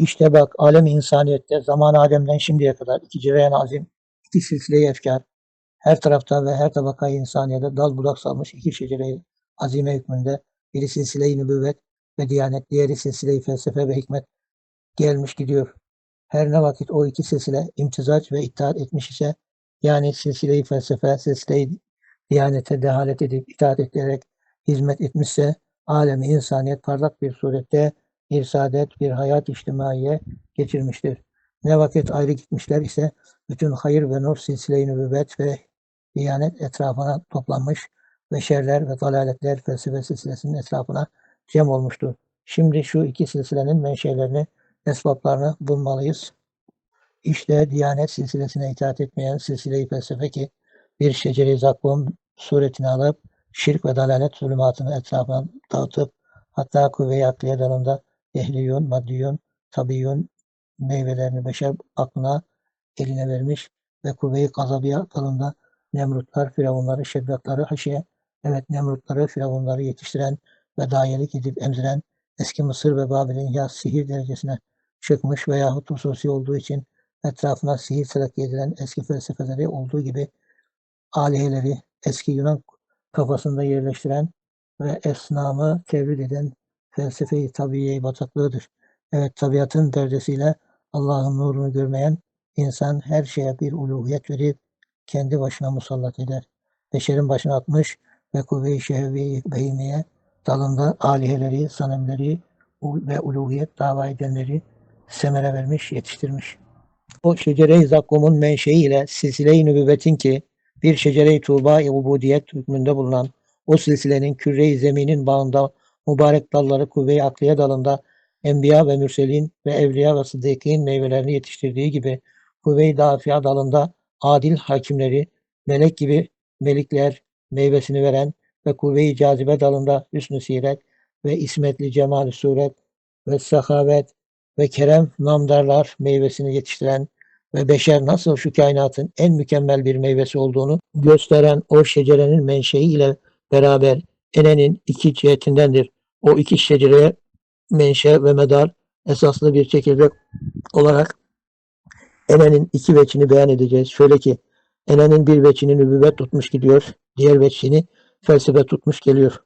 İşte bak alem insaniyette zaman Adem'den şimdiye kadar iki cereyan azim, iki silsile-i efkar, her tarafta ve her tabakayı insaniyede dal budak salmış iki şecere-i azime hükmünde biri silsile-i nübüvvet ve diyanet, diğeri silsile-i felsefe ve hikmet gelmiş gidiyor. Her ne vakit o iki silsile imtizac ve itaat etmiş ise yani silsile-i felsefe, silsile-i diyanete dehalet edip itaat ederek hizmet etmişse alemi insaniyet parlak bir surette bir saadet, bir hayat içtimaiye geçirmiştir. Ne vakit ayrı gitmişler ise bütün hayır ve nur silsile-i nübüvvet ve diyanet etrafına toplanmış ve şerler ve dalaletler felsefe silsilesinin etrafına cem olmuştur. Şimdi şu iki silsilenin menşelerini, esbaplarını bulmalıyız. İşte Diyanet silsilesine itaat etmeyen silsile-i felsefe ki bir şecere-i zakkum suretini alıp şirk ve dalalet zulümatını etrafına dağıtıp hatta kuvve-i akliye dalında ehliyun, maddiyun, tabiyun meyvelerini beşer aklına eline vermiş ve kuvve-i gazabiye dalında Nemrutlar, Firavunları, Şeddakları, Haşiye, evet Nemrutları, Firavunları yetiştiren ve dayelik edip emziren eski Mısır ve Babil'in ya sihir derecesine çıkmış veyahut hususi olduğu için etrafına sihir telakki edilen eski felsefeleri olduğu gibi aliheleri eski Yunan kafasında yerleştiren ve esnamı tevhid eden felsefe-i tabiiye bataklığıdır. Evet tabiatın perdesiyle Allah'ın nurunu görmeyen insan her şeye bir uluhiyet verip kendi başına musallat eder. Beşerin başına atmış ve kuvve-i şehvi behimeye dalında aliheleri, sanemleri ve uluhiyet dava edenleri semere vermiş, yetiştirmiş. O şecere-i zakkumun menşei ile silsile-i nübüvvetin ki bir şecere-i tuğba-i ubudiyet hükmünde bulunan o silsilenin küre-i zeminin bağında mübarek dalları kuvve-i akliye dalında enbiya ve mürselin ve evliya ve sıddıkîn meyvelerini yetiştirdiği gibi kuvve-i dafia dalında adil hakimleri, melek gibi melikler meyvesini veren ve kuvve-i cazibe dalında hüsnü siret ve ismetli cemal suret ve sahavet ve kerem namdarlar meyvesini yetiştiren ve beşer nasıl şu kainatın en mükemmel bir meyvesi olduğunu gösteren o şecerenin menşei ile beraber enenin iki cihetindendir. O iki şecereye menşe ve medar esaslı bir çekirdek olarak enenin iki veçini beyan edeceğiz. Şöyle ki enenin bir veçini nübüvvet tutmuş gidiyor, diğer veçini felsefe tutmuş geliyor.